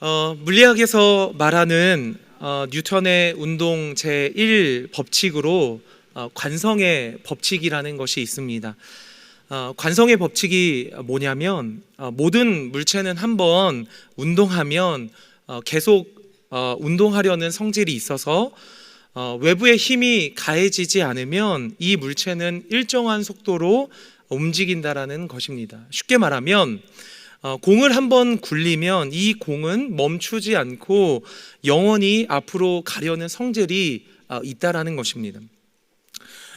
어, 물리학에서 말하는 어, 뉴턴의 운동 제1 법칙으로 어, 관성의 법칙이라는 것이 있습니다. 어, 관성의 법칙이 뭐냐면 어, 모든 물체는 한번 운동하면 어, 계속 어, 운동하려는 성질이 있어서 어, 외부의 힘이 가해지지 않으면 이 물체는 일정한 속도로 움직인다라는 것입니다. 쉽게 말하면 어, 공을 한번 굴리면 이 공은 멈추지 않고 영원히 앞으로 가려는 성질이 어, 있다라는 것입니다.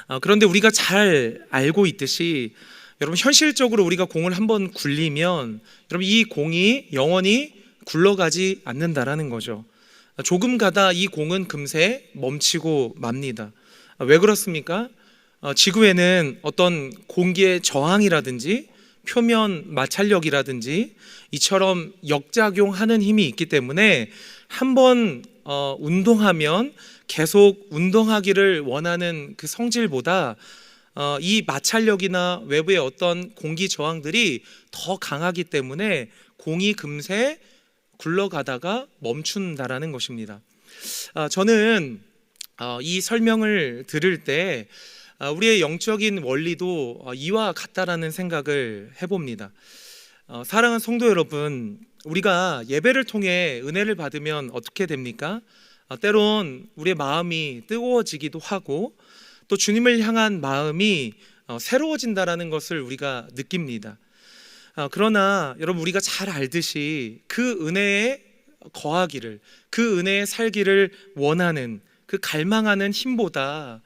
어, 그런데 우리가 잘 알고 있듯이 여러분 현실적으로 우리가 공을 한번 굴리면 여러분 이 공이 영원히 굴러가지 않는다라는 거죠. 조금 가다 이 공은 금세 멈추고 맙니다. 아, 왜 그렇습니까? 어, 지구에는 어떤 공기의 저항이라든지 표면 마찰력이라든지 이처럼 역작용하는 힘이 있기 때문에 한번 어, 운동하면 계속 운동하기를 원하는 그 성질보다 어, 이 마찰력이나 외부의 어떤 공기 저항들이 더 강하기 때문에 공이 금세 굴러가다가 멈춘다라는 것입니다. 아, 저는 어, 이 설명을 들을 때 아, 우리의 영적인 원리도 어, 이와 같다라는 생각을 해봅니다. 어, 사랑하는 성도 여러분, 우리가 예배를 통해 은혜를 받으면 어떻게 됩니까? 어, 때론 우리의 마음이 뜨거워지기도 하고 또 주님을 향한 마음이 어, 새로워진다라는 것을 우리가 느낍니다. 아, 그러나 여러분 우리가 잘 알듯이 그 은혜에 거하기를 그 은혜에 살기를 원하는 그 갈망하는 힘보다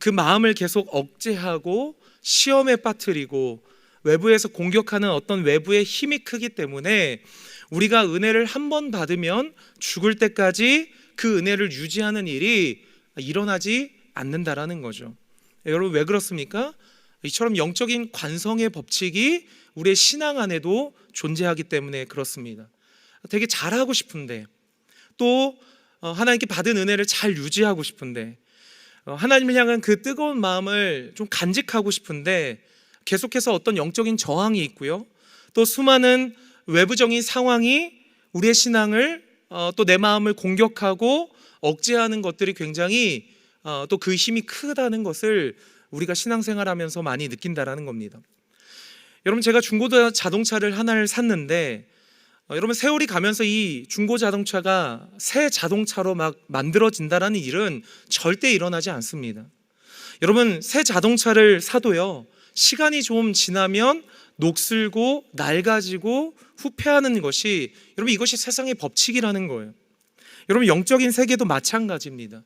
그 마음을 계속 억제하고 시험에 빠뜨리고 외부에서 공격하는 어떤 외부의 힘이 크기 때문에 우리가 은혜를 한 번 받으면 죽을 때까지 그 은혜를 유지하는 일이 일어나지 않는다라는 거죠. 여러분 왜 그렇습니까? 이처럼 영적인 관성의 법칙이 우리의 신앙 안에도 존재하기 때문에 그렇습니다. 되게 잘하고 싶은데 또 어, 하나님께 받은 은혜를 잘 유지하고 싶은데 어, 하나님을 향한 그 뜨거운 마음을 좀 간직하고 싶은데 계속해서 어떤 영적인 저항이 있고요. 또 수많은 외부적인 상황이 우리의 신앙을 어, 또내 마음을 공격하고 억제하는 것들이 굉장히 또 그 힘이 크다는 것을 우리가 신앙생활하면서 많이 느낀다라는 겁니다. 여러분 제가 중고 자동차를 하나를 샀는데 어, 여러분 세월이 가면서 이 중고 자동차가 새 자동차로 막 만들어진다라는 일은 절대 일어나지 않습니다. 여러분 새 자동차를 사도요 시간이 좀 지나면 녹슬고 낡아지고 후퇴하는 것이 여러분 이것이 세상의 법칙이라는 거예요. 여러분 영적인 세계도 마찬가지입니다.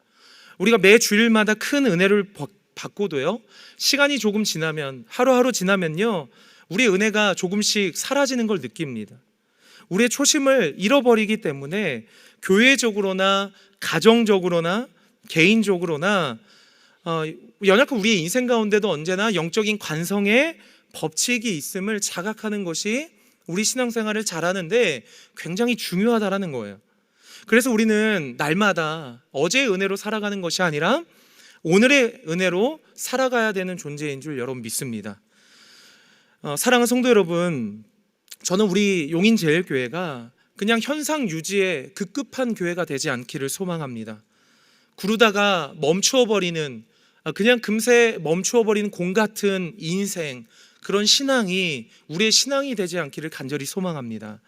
우리가 매 주일마다 큰 은혜를 받고도요 시간이 조금 지나면 하루하루 지나면요 우리의 은혜가 조금씩 사라지는 걸 느낍니다. 우리의 초심을 잃어버리기 때문에 교회적으로나 가정적으로나 개인적으로나 어, 연약한 우리의 인생 가운데도 언제나 영적인 관성의 법칙이 있음을 자각하는 것이 우리 신앙생활을 잘하는데 굉장히 중요하다라는 거예요. 그래서 우리는 날마다 어제의 은혜로 살아가는 것이 아니라 오늘의 은혜로 살아가야 되는 존재인 줄 여러분 믿습니다. 어, 사랑하는 성도 여러분, 저는 우리 용인 제일교회가 그냥 현상 유지의 급급한 교회가 되지 않기를 소망합니다. 구르다가 멈추어 버리는 아, 그냥 금세 멈추어 버리는 공 같은 인생 그런 신앙이 우리의 신앙이 되지 않기를 간절히 소망합니다.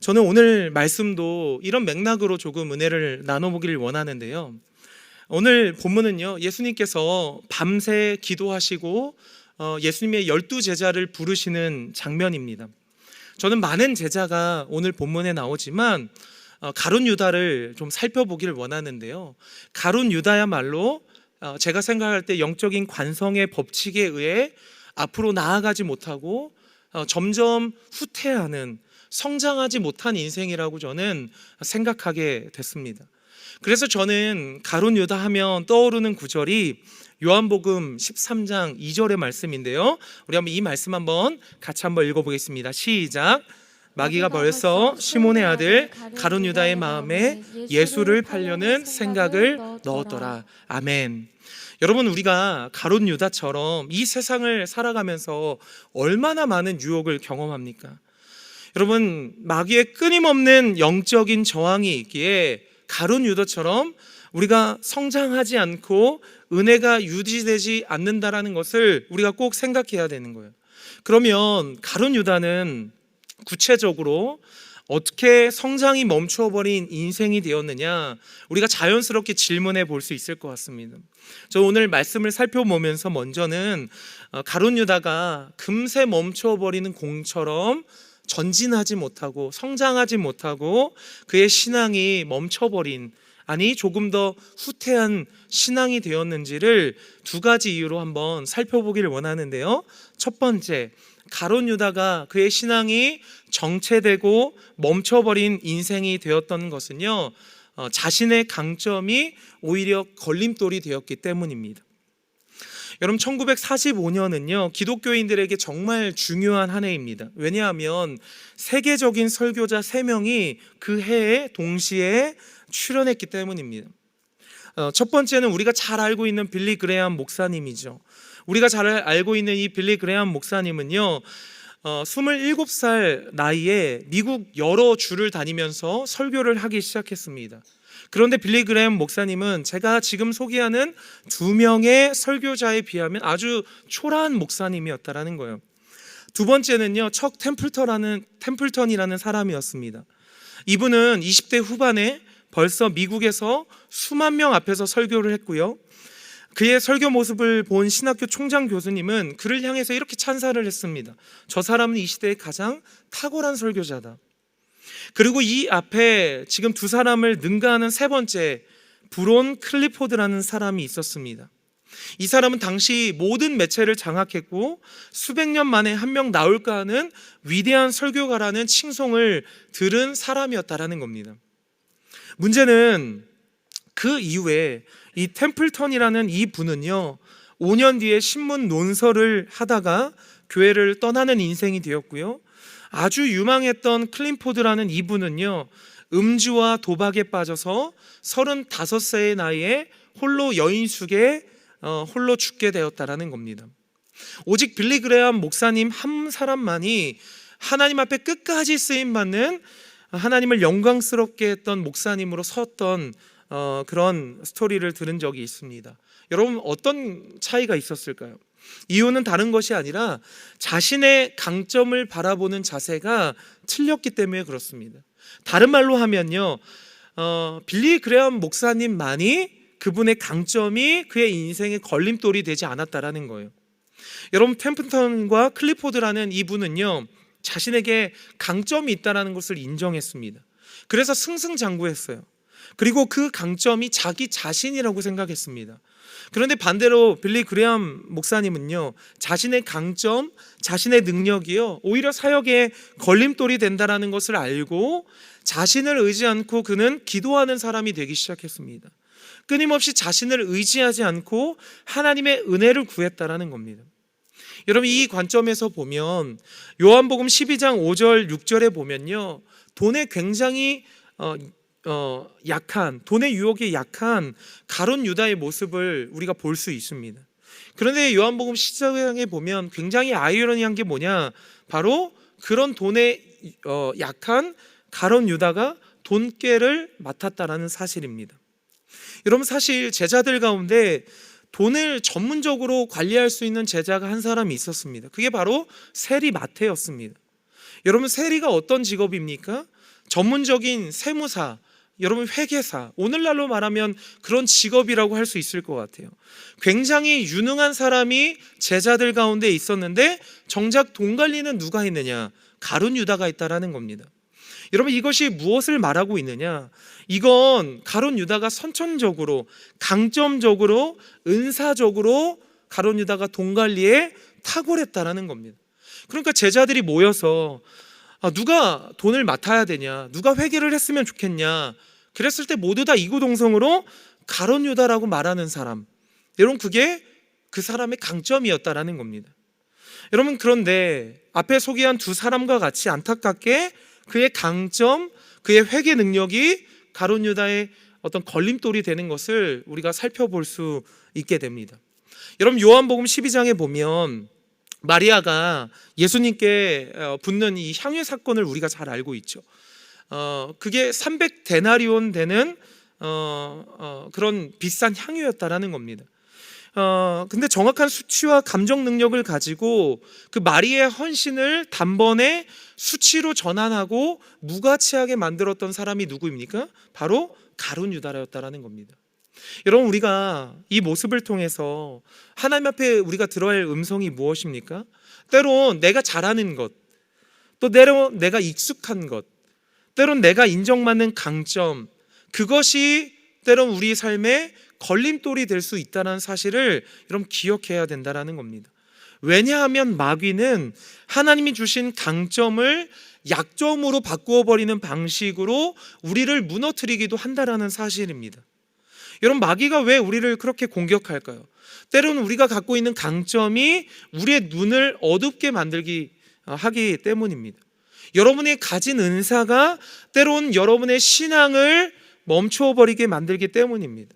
저는 오늘 말씀도 이런 맥락으로 조금 은혜를 나눠보기를 원하는데요. 오늘 본문은요 예수님께서 밤새 기도하시고 어, 예수님의 열두 제자를 부르시는 장면입니다. 저는 많은 제자가 오늘 본문에 나오지만 어, 가룟 유다를 좀 살펴보기를 원하는데요. 가룟 유다야말로 어, 제가 생각할 때 영적인 관성의 법칙에 의해 앞으로 나아가지 못하고 점점 후퇴하는 성장하지 못한 인생이라고 저는 생각하게 됐습니다. 그래서 저는 가룟 유다 하면 떠오르는 구절이 요한복음 13장 2절의 말씀인데요. 우리 한번 이 말씀 한번 같이 한번 읽어보겠습니다. 시작. 마귀가 벌써 시몬의 아들 가룟 유다의 마음에 예수를 팔려는 생각을 넣었더라. 아멘. 여러분 우리가 가룟 유다처럼 이 세상을 살아가면서 얼마나 많은 유혹을 경험합니까? 여러분 마귀의 끊임없는 영적인 저항이 있기에 가룟 유다처럼 우리가 성장하지 않고 은혜가 유지되지 않는다라는 것을 우리가 꼭 생각해야 되는 거예요. 그러면 가룟 유다는 구체적으로 어떻게 성장이 멈춰버린 인생이 되었느냐 우리가 자연스럽게 질문해 볼 수 있을 것 같습니다. 저 오늘 말씀을 살펴보면서 먼저는 어, 가룟 유다가 금세 멈춰버리는 공처럼 전진하지 못하고 성장하지 못하고 그의 신앙이 멈춰버린 아니 조금 더 후퇴한 신앙이 되었는지를 두 가지 이유로 한번 살펴보기를 원하는데요. 첫 번째, 가론 유다가 그의 신앙이 정체되고 멈춰버린 인생이 되었던 것은요, 어, 자신의 강점이 오히려 걸림돌이 되었기 때문입니다. 여러분 1945년은요 기독교인들에게 정말 중요한 한 해입니다. 왜냐하면 세계적인 설교자 3명이 그 해에 동시에 출연했기 때문입니다. 어, 첫 번째는 우리가 잘 알고 있는 빌리 그레함 목사님이죠. 우리가 잘 알고 있는 이 빌리 그레함 목사님은요. 어, 27살 나이에 미국 여러 주를 다니면서 설교를 하기 시작했습니다. 그런데 빌리 그레함 목사님은 제가 지금 소개하는 두 명의 설교자에 비하면 아주 초라한 목사님이었다라는 거예요. 두 번째는요, 척 템플턴이라는 템플턴이라는 사람이었습니다. 이분은 20대 후반에 벌써 미국에서 수만 명 앞에서 설교를 했고요. 그의 설교 모습을 본 신학교 총장 교수님은 그를 향해서 이렇게 찬사를 했습니다. 저 사람은 이 시대의 가장 탁월한 설교자다. 그리고 이 앞에 지금 두 사람을 능가하는 세 번째 브론 클리포드라는 사람이 있었습니다. 이 사람은 당시 모든 매체를 장악했고 수백 년 만에 한 명 나올까 하는 위대한 설교가라는 칭송을 들은 사람이었다라는 겁니다. 문제는 그 이후에 이 템플턴이라는 이 분은요, 5년 뒤에 신문 논설을 하다가 교회를 떠나는 인생이 되었고요. 아주 유망했던 클린포드라는 이분은요, 음주와 도박에 빠져서 35세의 나이에 홀로 여인숙에 어, 홀로 죽게 되었다라는 겁니다. 오직 빌리 그레함 목사님 한 사람만이 하나님 앞에 끝까지 쓰임 받는 하나님을 영광스럽게 했던 목사님으로 섰던 어, 그런 스토리를 들은 적이 있습니다. 여러분 어떤 차이가 있었을까요? 이유는 다른 것이 아니라 자신의 강점을 바라보는 자세가 틀렸기 때문에 그렇습니다. 다른 말로 하면요, 어, 빌리 그레엄 목사님만이 그분의 강점이 그의 인생의 걸림돌이 되지 않았다라는 거예요. 여러분 템플턴과 클리포드라는 이분은요 자신에게 강점이 있다라는 것을 인정했습니다. 그래서 승승장구했어요. 그리고 그 강점이 자기 자신이라고 생각했습니다. 그런데 반대로 빌리 그레함 목사님은요, 자신의 강점, 자신의 능력이요, 오히려 사역에 걸림돌이 된다라는 것을 알고 자신을 의지 않고 그는 기도하는 사람이 되기 시작했습니다. 끊임없이 자신을 의지하지 않고 하나님의 은혜를 구했다라는 겁니다. 여러분 이 관점에서 보면 요한복음 12장 5절 6절에 보면요. 돈에 굉장히 어, 어, 약한 돈의 유혹에 약한 가론 유다의 모습을 우리가 볼 수 있습니다. 그런데 요한복음 10장에 보면 굉장히 아이러니한 게 뭐냐? 바로 그런 돈에 어, 약한 가론 유다가 돈깨를 맡았다라는 사실입니다. 여러분 사실 제자들 가운데 돈을 전문적으로 관리할 수 있는 제자가 한 사람이 있었습니다. 그게 바로 세리 마태였습니다. 여러분 세리가 어떤 직업입니까? 전문적인 세무사, 여러분 회계사, 오늘날로 말하면 그런 직업이라고 할 수 있을 것 같아요. 굉장히 유능한 사람이 제자들 가운데 있었는데 정작 돈 관리는 누가 했느냐? 가룟 유다가 있다라는 겁니다. 여러분 이것이 무엇을 말하고 있느냐? 이건 가론 유다가 선천적으로 강점적으로 은사적으로 가론 유다가 돈 관리에 탁월했다라는 겁니다. 그러니까 제자들이 모여서 아, 누가 돈을 맡아야 되냐, 누가 회계를 했으면 좋겠냐. 그랬을 때 모두 다 이구동성으로 가론 유다라고 말하는 사람. 여러분 그게 그 사람의 강점이었다라는 겁니다. 여러분 그런데 앞에 소개한 두 사람과 같이 안타깝게 그의 강점, 그의 회계 능력이 가론 유다의 어떤 걸림돌이 되는 것을 우리가 살펴볼 수 있게 됩니다. 여러분 요한복음 12장에 보면 마리아가 예수님께 어, 붓는 이 향유 사건을 우리가 잘 알고 있죠. 어, 그게 300 데나리온 되는 어, 어, 그런 비싼 향유였다라는 겁니다. 어, 근데 정확한 수치와 감정 능력을 가지고 그 마리의 헌신을 단번에 수치로 전환하고 무가치하게 만들었던 사람이 누구입니까? 바로 가룟 유다라였다라는 겁니다. 여러분 우리가 이 모습을 통해서 하나님 앞에 우리가 들어야 할 음성이 무엇입니까? 때론 내가 잘하는 것, 또 때론 내가 익숙한 것, 때론 내가 인정받는 강점, 그것이 때론 우리 삶에 걸림돌이 될 수 있다는 사실을 여러분 기억해야 된다라는 겁니다. 왜냐하면 마귀는 하나님이 주신 강점을 약점으로 바꾸어 버리는 방식으로 우리를 무너뜨리기도 한다라는 사실입니다. 여러분 마귀가 왜 우리를 그렇게 공격할까요? 때로는 우리가 갖고 있는 강점이 우리의 눈을 어둡게 만들기 어, 하기 때문입니다. 여러분이 가진 은사가 때론 여러분의 신앙을 멈춰 버리게 만들기 때문입니다.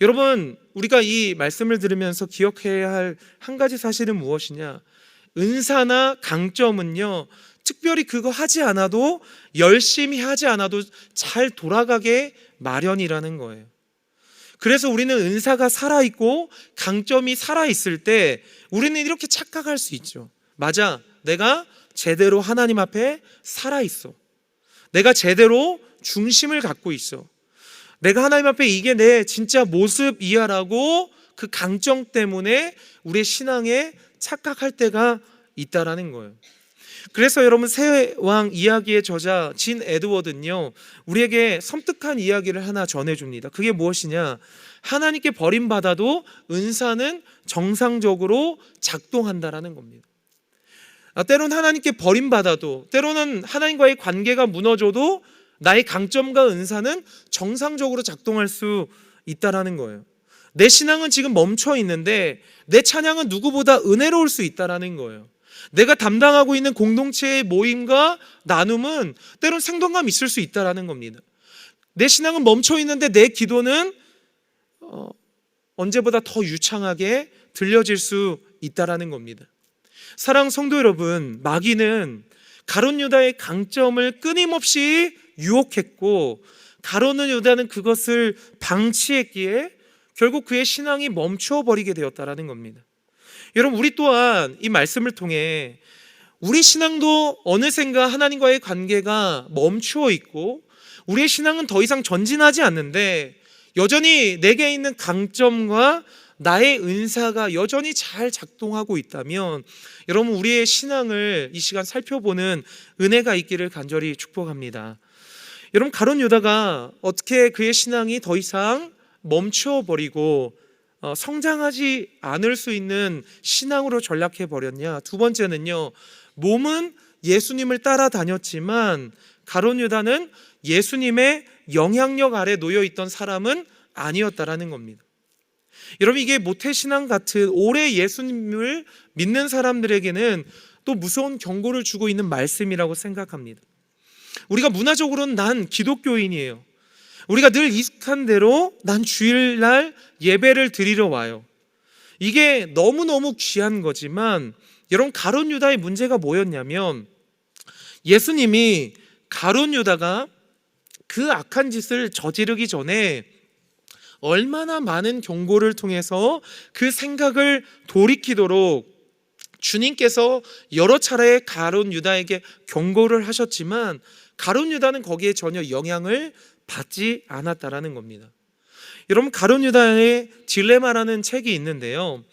여러분, 우리가 이 말씀을 들으면서 기억해야 할 한 가지 사실은 무엇이냐? 은사나 강점은요, 특별히 그거 하지 않아도 열심히 하지 않아도 잘 돌아가게 마련이라는 거예요. 그래서 우리는 은사가 살아있고 강점이 살아있을 때 우리는 이렇게 착각할 수 있죠. 맞아. 내가 제대로 하나님 앞에 살아있어. 내가 제대로 중심을 갖고 있어. 내가 하나님 앞에 이게 내 진짜 모습이야라고 그 강점 때문에 우리의 신앙에 착각할 때가 있다라는 거예요. 그래서 여러분 새 왕 이야기의 저자 진 에드워드는요 우리에게 섬뜩한 이야기를 하나 전해줍니다. 그게 무엇이냐? 하나님께 버림받아도 은사는 정상적으로 작동한다라는 겁니다. 아, 때론 하나님께 버림받아도 때로는 하나님과의 관계가 무너져도 나의 강점과 은사는 정상적으로 작동할 수 있다라는 거예요. 내 신앙은 지금 멈춰 있는데 내 찬양은 누구보다 은혜로울 수 있다라는 거예요. 내가 담당하고 있는 공동체의 모임과 나눔은 때론 생동감 있을 수 있다라는 겁니다. 내 신앙은 멈춰 있는데 내 기도는 어, 언제보다 더 유창하게 들려질 수 있다라는 겁니다. 사랑 성도 여러분, 마귀는 가론 유다의 강점을 끊임없이 유혹했고 가론 유다는 그것을 방치했기에 결국 그의 신앙이 멈춰 버리게 되었다라는 겁니다. 여러분 우리 또한 이 말씀을 통해 우리 신앙도 어느샌가 하나님과의 관계가 멈추어 있고 우리의 신앙은 더 이상 전진하지 않는데 여전히 내게 있는 강점과 나의 은사가 여전히 잘 작동하고 있다면 여러분 우리의 신앙을 이 시간 살펴보는 은혜가 있기를 간절히 축복합니다. 여러분 가론 유다가 어떻게 그의 신앙이 더 이상 멈추어 버리고 어, 성장하지 않을 수 있는 신앙으로 전락해 버렸냐? 두 번째는요. 몸은 예수님을 따라다녔지만 가론 유다는 예수님의 영향력 아래 놓여 있던 사람은 아니었다라는 겁니다. 여러분 이게 모태 신앙 같은 오래 예수님을 믿는 사람들에게는 또 무서운 경고를 주고 있는 말씀이라고 생각합니다. 우리가 문화적으로는 난 기독교인이에요. 우리가 늘 익숙한 대로 난 주일날 예배를 드리러 와요. 이게 너무너무 귀한 거지만 여러분 가론 유다의 문제가 뭐였냐면 예수님이 가론 유다가 그 악한 짓을 저지르기 전에 얼마나 많은 경고를 통해서 그 생각을 돌이키도록 주님께서 여러 차례 가론 유다에게 경고를 하셨지만 가론 유다는 거기에 전혀 영향을 받지 않았다라는 겁니다. 여러분 가론 유다의 딜레마라는 책이 있는데요.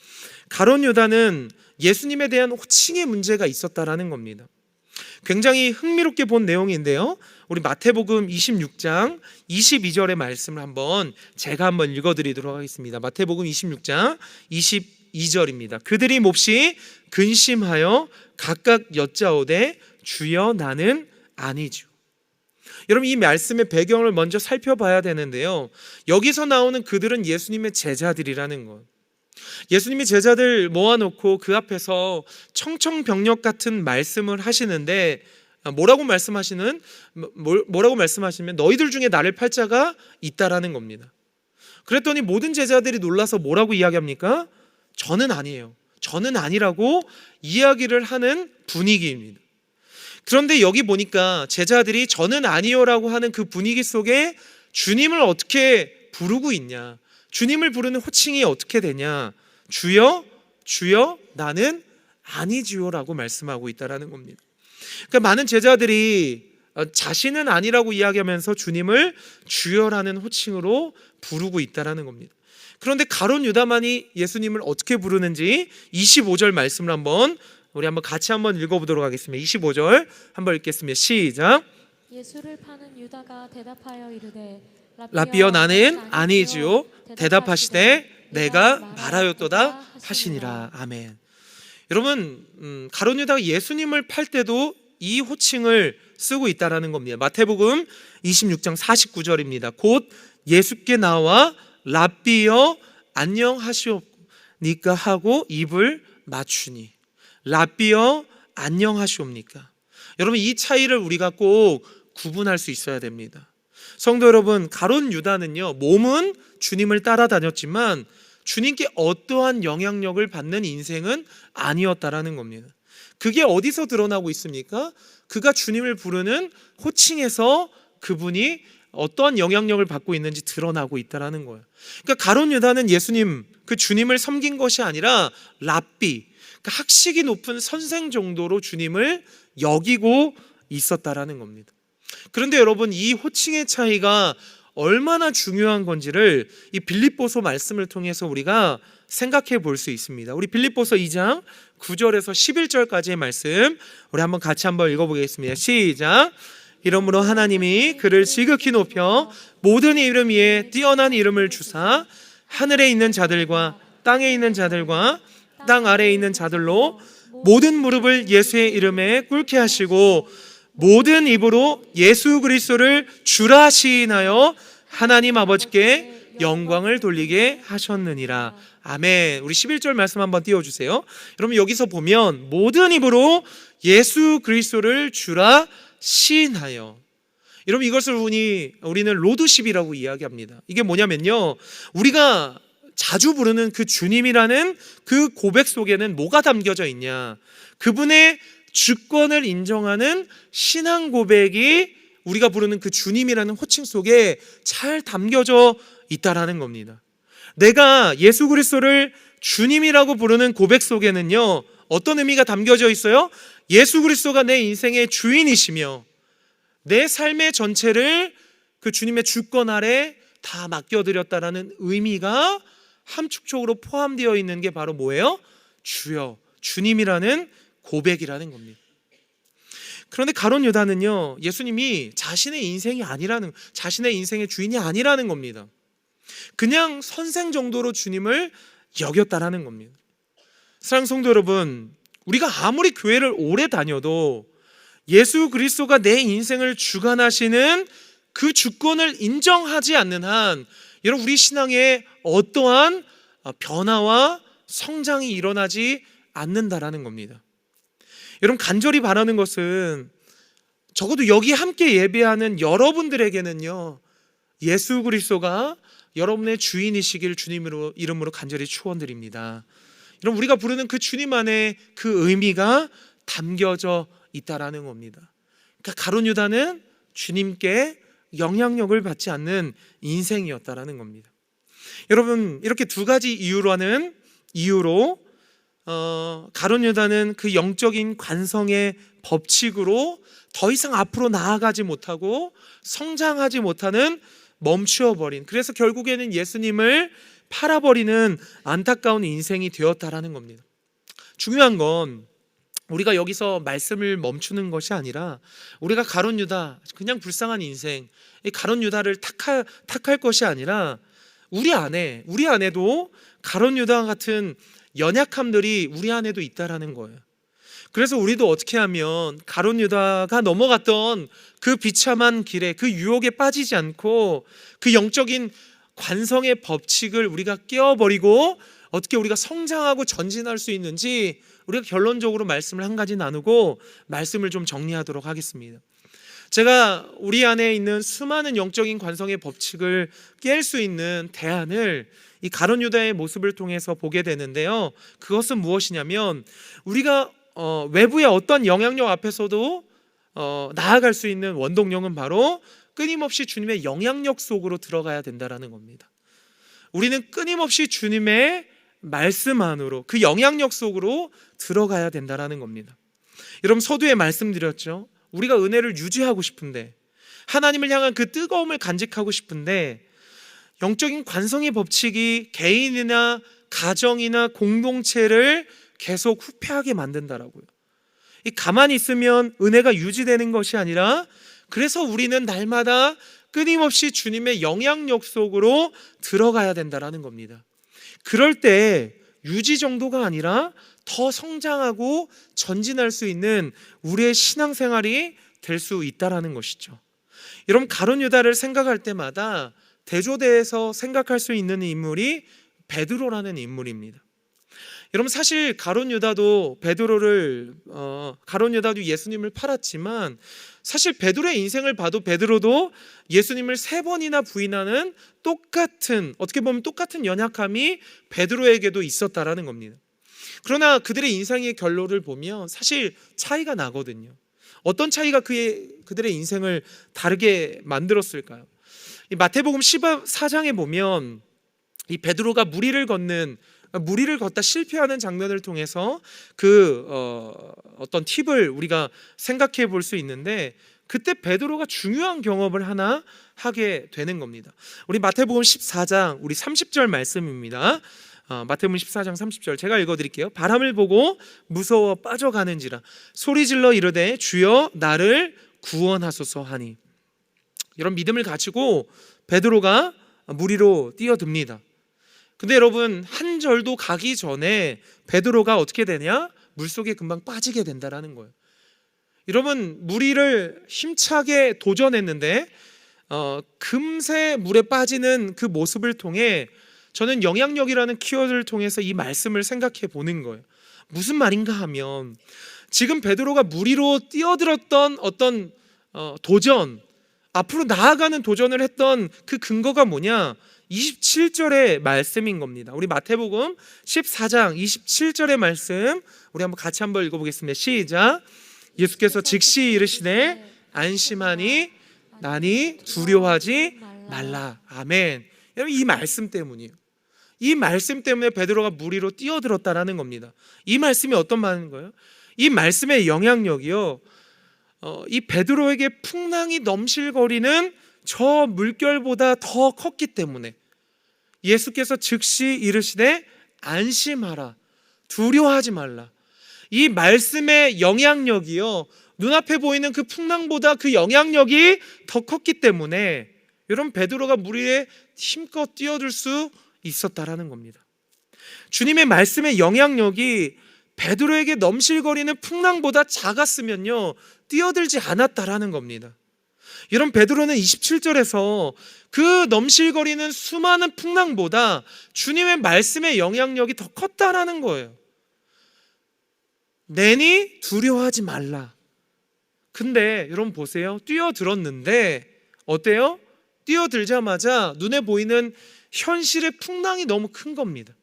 가론 유다는 예수님에 대한 호칭의 문제가 있었다라는 겁니다. 굉장히 흥미롭게 본 내용인데요. 우리 마태복음 26장 22절의 말씀을 한번 제가 한번 읽어 드리도록 하겠습니다. 마태복음 26장 22절입니다. 그들이 몹시 근심하여 각각 여짜오되 주여 나는 아니죠. 여러분 이 말씀의 배경을 먼저 살펴봐야 되는데요. 여기서 나오는 그들은 예수님의 제자들이라는 것. 예수님이 제자들 모아놓고 그 앞에서 청청병력 같은 말씀을 하시는데 뭐라고 말씀하시는 뭐라고 말씀하시면 너희들 중에 나를 팔 자가 있다라는 겁니다. 그랬더니 모든 제자들이 놀라서 뭐라고 이야기합니까? 저는 아니에요. 저는 아니라고 이야기를 하는 분위기입니다. 그런데 여기 보니까 제자들이 저는 아니요라고 하는 그 분위기 속에 주님을 어떻게 부르고 있냐? 주님을 부르는 호칭이 어떻게 되냐? 주여, 주여, 나는 아니지요라고 말씀하고 있다라는 겁니다. 그러니까 많은 제자들이 어, 자신은 아니라고 이야기하면서 주님을 주여라는 호칭으로 부르고 있다라는 겁니다. 그런데 가론 유다만이 예수님을 어떻게 부르는지 25절 말씀을 한번 우리 한번 같이 한번 읽어보도록 하겠습니다. 25절 한번 읽겠습니다. 시작. 예수를 파는 유다가 대답하여 이르되 라비어 나는 아니지요. 대답하시되 내가 말하였도다 하시니라. 아멘. 여러분 음, 가론 유다가 예수님을 팔 때도 이 호칭을 쓰고 있다라는 겁니다. 마태복음 26장 49절입니다. 곧 예수께 나와 라비어 안녕하시옵니까 하고 입을 맞추니 라비어 안녕하시옵니까? 여러분 이 차이를 우리가 꼭 구분할 수 있어야 됩니다. 성도 여러분, 가론 유다는요, 몸은 주님을 따라다녔지만 주님께 어떠한 영향력을 받는 인생은 아니었다라는 겁니다. 그게 어디서 드러나고 있습니까? 그가 주님을 부르는 호칭에서 그분이 어떠한 영향력을 받고 있는지 드러나고 있다라는 거예요. 그러니까 가론 유다는 예수님 그 주님을 섬긴 것이 아니라 랍비 학식이 높은 선생 정도로 주님을 여기고 있었다라는 겁니다. 그런데 여러분 이 호칭의 차이가 얼마나 중요한 건지를 이 빌립보서 말씀을 통해서 우리가 생각해 볼 수 있습니다. 우리 빌립보서 2장 9절에서 11절까지의 말씀 우리 한번 같이 한번 읽어 보겠습니다. 시작. 이러므로 하나님이 그를 지극히 높여 모든 이름 위에 뛰어난 이름을 주사 하늘에 있는 자들과 땅에 있는 자들과 땅 아래에 있는 자들로 모든 무릎을 예수의 이름에 꿇게 하시고 모든 입으로 예수 그리스도를 주라 시인하여 하나님 아버지께 영광을 돌리게 하셨느니라. 아멘. 우리 11절 말씀 한번 띄워 주세요. 여러분 여기서 보면 모든 입으로 예수 그리스도를 주라 시인하여 여러분 이것을 우리 우리는 로드십이라고 이야기합니다. 이게 뭐냐면요. 우리가 자주 부르는 그 주님이라는 그 고백 속에는 뭐가 담겨져 있냐? 그분의 주권을 인정하는 신앙 고백이 우리가 부르는 그 주님이라는 호칭 속에 잘 담겨져 있다라는 겁니다. 내가 예수 그리스도를 주님이라고 부르는 고백 속에는요. 어떤 의미가 담겨져 있어요? 예수 그리스도가 내 인생의 주인이시며 내 삶의 전체를 그 주님의 주권 아래 다 맡겨드렸다라는 의미가 함축적으로 포함되어 있는 게 바로 뭐예요? 주여, 주님이라는 고백이라는 겁니다. 그런데 가론 유다는요, 예수님이 자신의 인생이 아니라는, 자신의 인생의 주인이 아니라는 겁니다. 그냥 선생 정도로 주님을 여겼다라는 겁니다. 사랑 성도 여러분, 우리가 아무리 교회를 오래 다녀도 예수 그리스도가 내 인생을 주관하시는 그 주권을 인정하지 않는 한 여러분 우리 신앙에 어떠한 변화와 성장이 일어나지 않는다라는 겁니다. 여러분 간절히 바라는 것은 적어도 여기 함께 예배하는 여러분들에게는요. 예수 그리스도가 여러분의 주인이시길 주님으로 이름으로 간절히 축원드립니다. 여러분 우리가 부르는 그 주님 안에 그 의미가 담겨져 있다라는 겁니다. 그러니까 가론 유다는 주님께 영향력을 받지 않는 인생이었다라는 겁니다. 여러분 이렇게 두 가지 이유로는 이유로 어, 가론 유다는 그 영적인 관성의 법칙으로 더 이상 앞으로 나아가지 못하고 성장하지 못하는 멈추어 버린 그래서 결국에는 예수님을 팔아버리는 안타까운 인생이 되었다라는 겁니다. 중요한 건 우리가 여기서 말씀을 멈추는 것이 아니라 우리가 가론 유다 그냥 불쌍한 인생 이 가론 유다를 탁할, 탁할 것이 아니라 우리 안에 우리 안에도 가론 유다 같은 연약함들이 우리 안에도 있다라는 거예요. 그래서 우리도 어떻게 하면 가론 유다가 넘어갔던 그 비참한 길에 그 유혹에 빠지지 않고 그 영적인 관성의 법칙을 우리가 깨어버리고 어떻게 우리가 성장하고 전진할 수 있는지 우리가 결론적으로 말씀을 한 가지 나누고 말씀을 좀 정리하도록 하겠습니다. 제가 우리 안에 있는 수많은 영적인 관성의 법칙을 깰 수 있는 대안을 이 가론 유다의 모습을 통해서 보게 되는데요. 그것은 무엇이냐면 우리가 어, 외부의 어떤 영향력 앞에서도 어, 나아갈 수 있는 원동력은 바로 끊임없이 주님의 영향력 속으로 들어가야 된다라는 겁니다. 우리는 끊임없이 주님의 말씀 안으로 그 영향력 속으로 들어가야 된다라는 겁니다. 여러분 서두에 말씀드렸죠. 우리가 은혜를 유지하고 싶은데 하나님을 향한 그 뜨거움을 간직하고 싶은데 영적인 관성의 법칙이 개인이나 가정이나 공동체를 계속 후퇴하게 만든다라고요. 이 가만히 있으면 은혜가 유지되는 것이 아니라 그래서 우리는 날마다 끊임없이 주님의 영향력 속으로 들어가야 된다라는 겁니다. 그럴 때 유지 정도가 아니라 더 성장하고 전진할 수 있는 우리의 신앙생활이 될 수 있다라는 것이죠. 여러분 가론 유다를 생각할 때마다 대조대에서 생각할 수 있는 인물이 베드로라는 인물입니다. 여러분 사실 가론 유다도 베드로를 어, 가론 유다도 예수님을 팔았지만 사실 베드로의 인생을 봐도 베드로도 예수님을 세 번이나 부인하는 똑같은 어떻게 보면 똑같은 연약함이 베드로에게도 있었다라는 겁니다. 그러나 그들의 인생의 결론을 보면 사실 차이가 나거든요. 어떤 차이가 그의 그들의 인생을 다르게 만들었을까요? 이 마태복음 14장에 보면 이 베드로가 무리를 걷는 무리를 걷다 실패하는 장면을 통해서 그 어, 어떤 팁을 우리가 생각해 볼 수 있는데 그때 베드로가 중요한 경험을 하나 하게 되는 겁니다. 우리 마태복음 14장 우리 30절 말씀입니다. 어, 마태복음 14장 30절 제가 읽어드릴게요. 바람을 보고 무서워 빠져가는지라 소리질러 이르되 주여 나를 구원하소서 하니 이런 믿음을 가지고 베드로가 무리로 뛰어듭니다. 근데 여러분 한 절도 가기 전에 베드로가 어떻게 되냐? 물 속에 금방 빠지게 된다라는 거예요. 여러분 무리를 힘차게 도전했는데 어, 금세 물에 빠지는 그 모습을 통해 저는 영향력이라는 키워드를 통해서 이 말씀을 생각해 보는 거예요. 무슨 말인가 하면 지금 베드로가 무리로 뛰어들었던 어떤 어, 도전 앞으로 나아가는 도전을 했던 그 근거가 뭐냐? 27절의 말씀인 겁니다. 우리 마태복음 14장 27절의 말씀 우리 한번 같이 한번 읽어보겠습니다. 시작. 예수께서 즉시 이르시되 안심하니 나니 두려워하지 말라. 아멘. 여러분 이 말씀 때문이에요. 이 말씀 때문에 베드로가 무리로 뛰어들었다라는 겁니다. 이 말씀이 어떤 말인 거예요? 이 말씀의 영향력이요. 어, 이 베드로에게 풍랑이 넘실거리는 저 물결보다 더 컸기 때문에 예수께서 즉시 이르시되 안심하라 두려워하지 말라 이 말씀의 영향력이요 눈앞에 보이는 그 풍랑보다 그 영향력이 더 컸기 때문에 여러분 베드로가 물 위에 힘껏 뛰어들 수 있었다라는 겁니다 주님의 말씀의 영향력이 베드로에게 넘실거리는 풍랑보다 작았으면요 뛰어들지 않았다라는 겁니다. 여러분 베드로는 27절에서 그 넘실거리는 수많은 풍랑보다 주님의 말씀의 영향력이 더 컸다라는 거예요. 내니 두려워하지 말라. 근데 여러분 보세요. 뛰어들었는데 어때요? 뛰어들자마자 눈에 보이는 현실의 풍랑이 너무 큰 겁니다.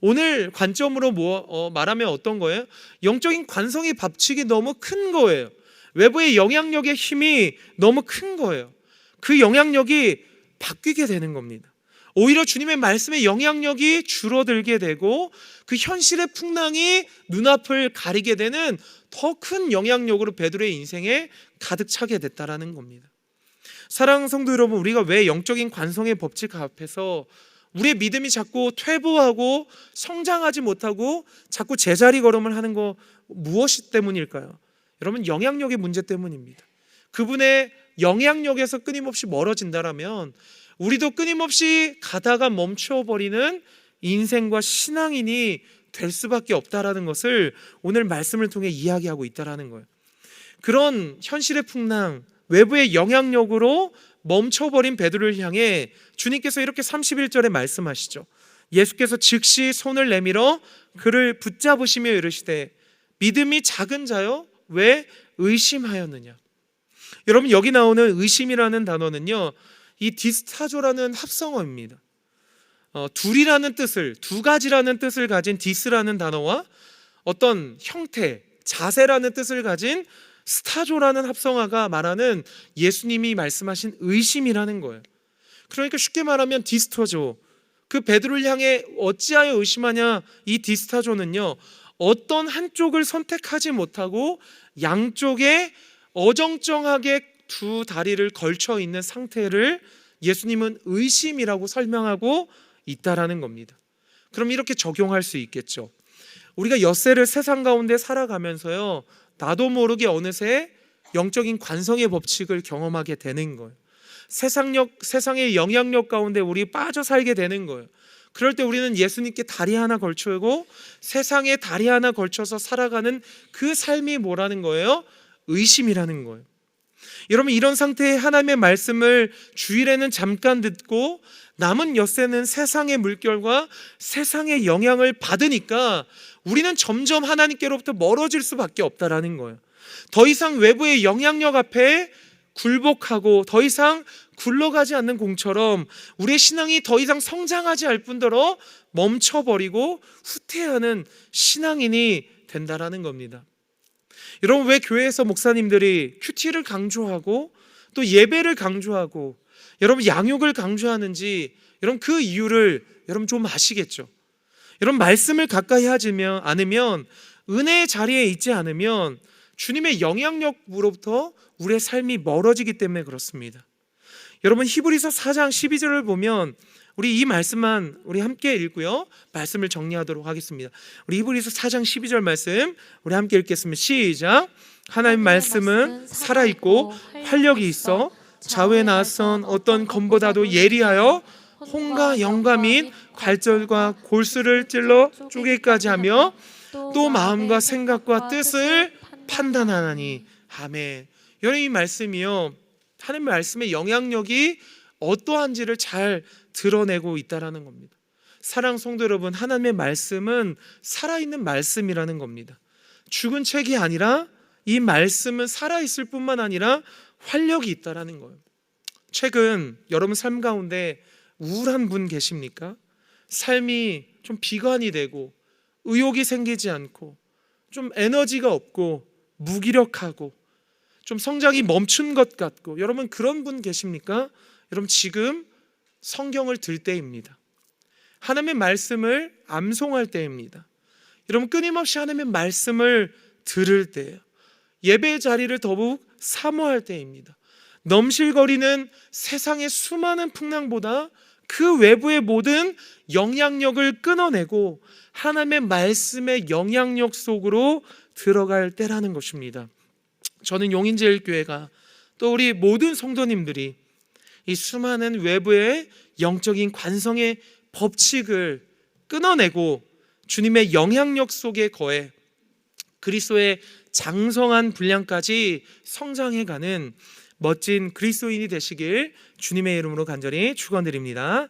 오늘 관점으로 뭐, 어, 말하면 어떤 거예요? 영적인 관성의 법칙이 너무 큰 거예요. 외부의 영향력의 힘이 너무 큰 거예요. 그 영향력이 바뀌게 되는 겁니다. 오히려 주님의 말씀의 영향력이 줄어들게 되고 그 현실의 풍랑이 눈앞을 가리게 되는 더 큰 영향력으로 베드로의 인생에 가득 차게 됐다라는 겁니다. 사랑하는 성도 여러분, 우리가 왜 영적인 관성의 법칙 앞에서 우리의 믿음이 자꾸 퇴보하고 성장하지 못하고 자꾸 제자리 걸음을 하는 거 무엇이 때문일까요? 여러분 영향력의 문제 때문입니다. 그분의 영향력에서 끊임없이 멀어진다라면 우리도 끊임없이 가다가 멈춰버리는 인생과 신앙인이 될 수밖에 없다라는 것을 오늘 말씀을 통해 이야기하고 있다라는 거예요. 그런 현실의 풍랑, 외부의 영향력으로 멈춰버린 베드로를 향해 주님께서 이렇게 31절에 말씀하시죠. 예수께서 즉시 손을 내밀어 그를 붙잡으시며 이르시되 믿음이 작은 자요 왜 의심하였느냐? 여러분 여기 나오는 의심이라는 단어는요. 이 디스타조라는 합성어입니다. 어, 둘이라는 뜻을 두 가지라는 뜻을 가진 디스라는 단어와 어떤 형태, 자세라는 뜻을 가진 스타조라는 합성어가 말하는 예수님이 말씀하신 의심이라는 거예요. 그러니까 쉽게 말하면 디스터조. 그 베드로를 향해 어찌하여 의심하냐 이 디스타조는요. 어떤 한쪽을 선택하지 못하고 양쪽에 어정쩡하게 두 다리를 걸쳐 있는 상태를 예수님은 의심이라고 설명하고 있다라는 겁니다. 그럼 이렇게 적용할 수 있겠죠. 우리가 엿새를 세상 가운데 살아가면서요. 나도 모르게 어느새 영적인 관성의 법칙을 경험하게 되는 거예요. 세상력 세상의 영향력 가운데 우리 빠져 살게 되는 거예요. 그럴 때 우리는 예수님께 다리 하나 걸치고 세상에 다리 하나 걸쳐서 살아가는 그 삶이 뭐라는 거예요? 의심이라는 거예요. 여러분 이런 상태의 하나님의 말씀을 주일에는 잠깐 듣고 남은 엿새는 세상의 물결과 세상의 영향을 받으니까 우리는 점점 하나님께로부터 멀어질 수밖에 없다라는 거예요. 더 이상 외부의 영향력 앞에 굴복하고 더 이상 굴러가지 않는 공처럼 우리의 신앙이 더 이상 성장하지 않을 뿐더러 멈춰버리고 후퇴하는 신앙인이 된다라는 겁니다. 여러분 왜 교회에서 목사님들이 큐티를 강조하고 또 예배를 강조하고 여러분 양육을 강조하는지 여러분 그 이유를 여러분 좀 아시겠죠? 여러분 말씀을 가까이 하지면 않으면 은혜의 자리에 있지 않으면 주님의 영향력으로부터 우리의 삶이 멀어지기 때문에 그렇습니다. 여러분 히브리서 4장 12절을 보면 우리 이 말씀만 우리 함께 읽고요. 말씀을 정리하도록 하겠습니다. 우리 히브리서 4장 12절 말씀 우리 함께 읽겠습니다. 시작. 하나님 말씀은 살아 있고 활력이 있어 좌우에 나선 어떤 검보다도 예리하여 홍과 영과 및 관절과 골수를 찔러 쪼개기까지 하며 또 마음과 생각과 뜻을 판단하나니 아멘. 여러분 이 말씀이요. 하나님 말씀의 영향력이 어떠한지를 잘 드러내고 있다라는 겁니다. 사랑 성도 여러분, 하나님의 말씀은 살아있는 말씀이라는 겁니다. 죽은 책이 아니라 이 말씀은 살아있을 뿐만 아니라 활력이 있다라는 거예요. 최근 여러분 삶 가운데 우울한 분 계십니까? 삶이 좀 비관이 되고 의욕이 생기지 않고 좀 에너지가 없고 무기력하고 좀 성장이 멈춘 것 같고 여러분 그런 분 계십니까? 여러분 지금 성경을 들 때입니다. 하나님의 말씀을 암송할 때입니다. 여러분 끊임없이 하나님의 말씀을 들을 때예요. 예배 자리를 더욱 사모할 때입니다. 넘실거리는 세상의 수많은 풍랑보다 그 외부의 모든 영향력을 끊어내고 하나님의 말씀의 영향력 속으로 들어갈 때라는 것입니다. 저는 용인제일교회가 또 우리 모든 성도님들이 이 수많은 외부의 영적인 관성의 법칙을 끊어내고 주님의 영향력 속에 거해 그리스도의 장성한 분량까지 성장해가는 멋진 그리스도인이 되시길 주님의 이름으로 간절히 축원드립니다.